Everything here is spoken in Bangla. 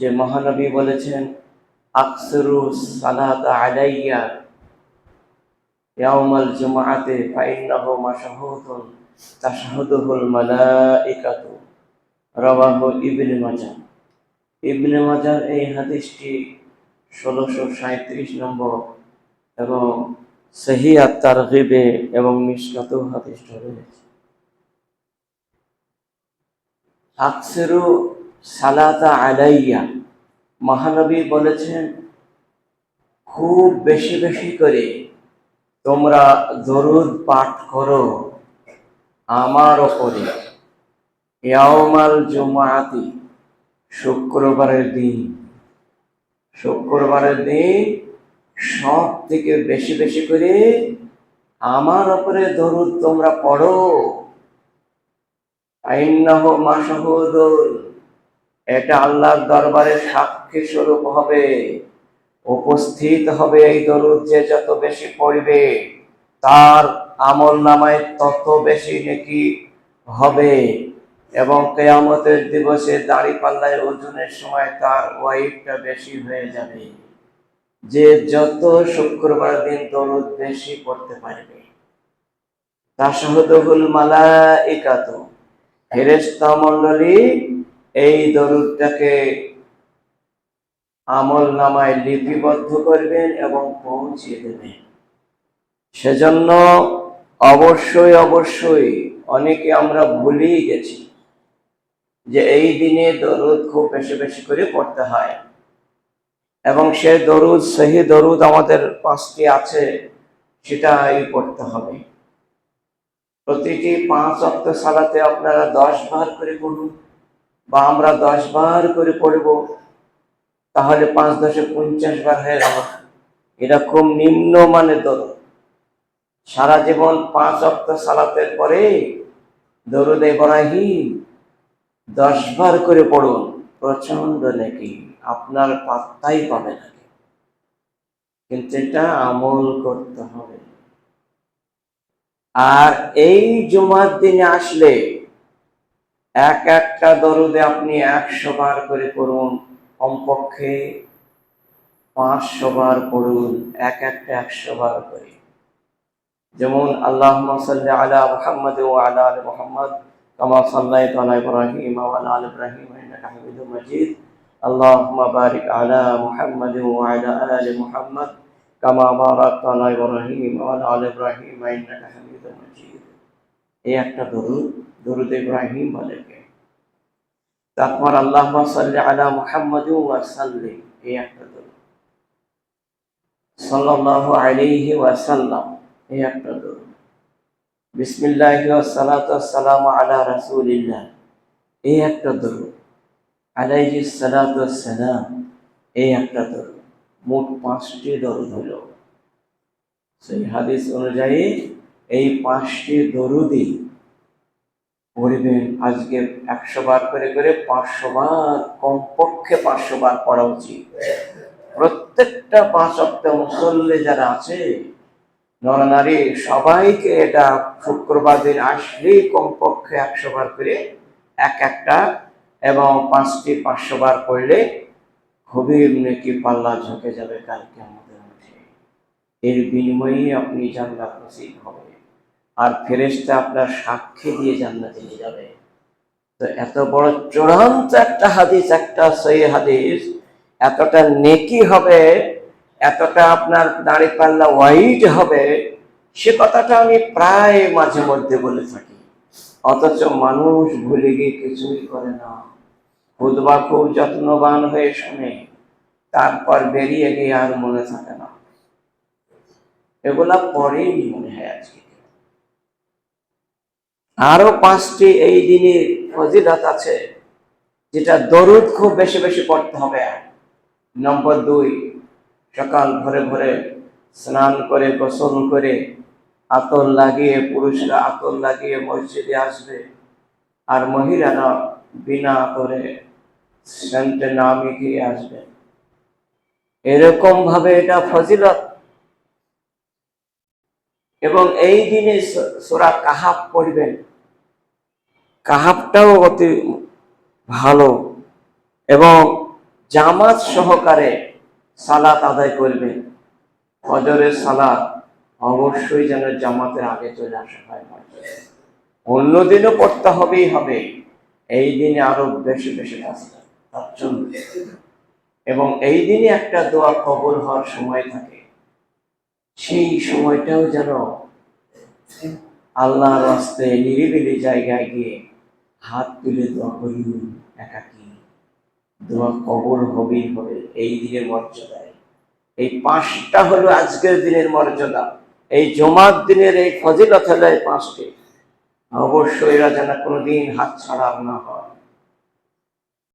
যে মহানবী বলেছেন, আকসরু সালাত আলাইয়া ইয়াউমাল জুমআতে ফাইন্নাহু মাশহুদুন তাশহাদুহুল মালাইকাতু। রাওয়াহু ইবনে মাজাহ। ইবনে মাজাহ এই হাদিসটি ষোলোশো সাঁত্রিশ নম্বর এবং সহি আত্মারগিবে এবং মিশকাতেও হাদিসটা রয়েছে। আকসেরু সালাতা আলাইয়া। মহানবী বলেছেন, খুব বেশি বেশি করে তোমরা দরুদ পাঠ করো আমার ওপরে। জুমাআতি, শুক্রবারের দিন। শুক্রবারের দিন সব থেকে বেশি বেশি করে আমার ওপরে দরুদ তোমরা পড়ো। আইন্নাহ মাশহুদুল এটা আল্লাহর দরবারে সাক্ষী স্বরূপ হবে। উপস্থিত হবে এই দরুদ যে যত বেশি পড়বে, তার আমল নামায় তত বেশি নাকি হবে। এবং কেয়ামতের দিবসে দাড়ি পাল্লায় ওজনের সময় তার ওয়াইটটা বেশি হয়ে যাবে। যে যত শুক্রবার দিন দরুদ বেশি পড়তে পারবে। তাশাহুদুল মালাইকাত ফেরেশতা মণ্ডলী এই দরুদটাকে আমল নামায় লিপিবদ্ধ করবেন এবং পৌঁছিয়ে দেবেন। সেজন্য অবশ্যই অবশ্যই অনেকে আমরা ভুলেই গেছি যে এই দিনে দরুদ খুব বেশি বেশি করে পড়তে হয়। এবং সে দরুদ সেই দরুদ আমাদের পাঁচটি আছে, সেটাই পড়তে হবে। প্রতিটি পাঁচ অক্ট সালাতে আপনারা দশ বার করে পড়ুন। বা আমরা দশ বার করে পড়ব, তাহলে পাঁচ দশে পঞ্চাশ বার হয়ে গেল। খুব নিম্ন মানের দরুদ। সারা জীবন পাঁচ অক্ট সালাতের পরে দরুদ ইব্রাহিম দশ বার করে পড়ুন প্রচণ্ড নাকি। আপনার পাত্তাই পাবে না কিন্তু এটা আমল করতে হবে। আর এই জুমার দিনে আসলে এক একটা দরুদে আপনি একশো বার করে পড়ুন, কমপক্ষে পাঁচশো বার পড়ুন, এক একটা একশো বার করে। যেমন আল্লাহ সাল্লি আলা মোহাম্মদ ও আলা আল মোহাম্মদ, কামা সাল্লাহ তালা ইব্রাহিম আলা আল ইব্রাহিম হামিদ মজিদ। আল্লাহ বারিক আলা মোহাম্মদ ও আলা আল মোহাম্মদ, কামা বারাক তালা ইব্রাহিম আলা আল ইব্রাহিম হামিদ মজিদ। এই একটা দরুদ দরুদ ইব্রাহিম বলে তারপর আল্লাহ সাল্লি আলা মুহাম্মদ ওয়া সাল্লিম এই একটা দরুদ। সাল্লাল্লাহু আলাইহি ওয়া সাল্লাম, এই একটা দরুদ। বিসমিল্লাহি ওয়াস সালাতু ওয়াস সালামু আলা রাসূলিল্লাহ, এই একটা দরুদ। আলাইহি সালাতু ওয়াস সালাম, এই একটা দরুদ। মোট পাঁচটি দরুদ হলো সেই হাদিস অনুযায়ী এই পাঁচটি দরুদই পড়বেন আজকে একশো বার করে করে পাঁচশো বার, কমপক্ষে পাঁচশো বার পড়া উচিত। প্রত্যেকটা পাঁচ সপ্তাহ মুসল্লি যারা আছে, নরনারী, সবাইকে এটা শুক্রবার দিন আসলেই কমপক্ষে একশো বার করে এক একটা এবং পাঁচটি পাঁচশো বার করলে খুবই নাকি পাল্লা ঝুঁকে যাবে কালকে আমাদের মাঠে এর বিনিময়ে আপনি জান্নাত নসিব হবে। আর ফেরেশতা আপনার সাক্ষী দিয়ে জান্নাতে নিয়ে যাবে। তো এত বড় চূড়ান্ত একটা হাদিস, একটা সহি হাদিস, এতটা নেকি হবে, এতটা আপনার দাড়ি পাল্লা ওয়াইড হবে, সে কথাটা আমি প্রায় মাঝে মধ্যে বলে থাকি। অথচ মানুষ ভুলে গিয়ে কিছুই করে না। খুদবা খুব যত্নবান হয়ে শুনে, তারপর বেরিয়ে গিয়ে আর মনে থাকে না। এগুলা পরেই মনে হয় আজকে। আরও পাঁচটি এই দিনে ফজিলত আছে, যেটা দরুদ খুব বেশি বেশি পড়তে হবে। নম্বর দুই, সকাল ভরে ভরে স্নান করে, গোসল করে আতর লাগিয়ে, পুরুষরা আতর লাগিয়ে মসজিদে আসবে। আর মহিলারা বিনা আতরে সেন্টে না মিখিয়ে আসবে। এরকম ভাবে এটা ফজিলত এবং এই দিনে সোরা কাহাব পড়বেন। কাহাবটাও অতি ভালো এবং জামাত সহকারে সালাত আদায় করবেন ফজরের সালাত অবশ্যই যেন জামাতের আগে চলে আসা হয়। অন্যদিনও পড়তে হবেই হবে। এই দিনে আরও বেশি বেশি কাজ তার জন্য। এবং এই দিনে একটা দোয়া কবল হওয়ার সময় থাকে। সেই সময়টাও যেন আল্লাহর রাস্তে নিরিবিলি জায়গায় গিয়ে হাত তুলে দোয়া করি, একাকি। দোয়া কবল হবেই হবে, এই দিনের মর্যাদায়। এই পাঁচটা হলো আজকের দিনের মর্যাদা। এই জমার দিনের এই ফজিলত হলো পাঁচটি। অবশ্যই এরা যেন কোনোদিন হাত ছাড়া না হয়।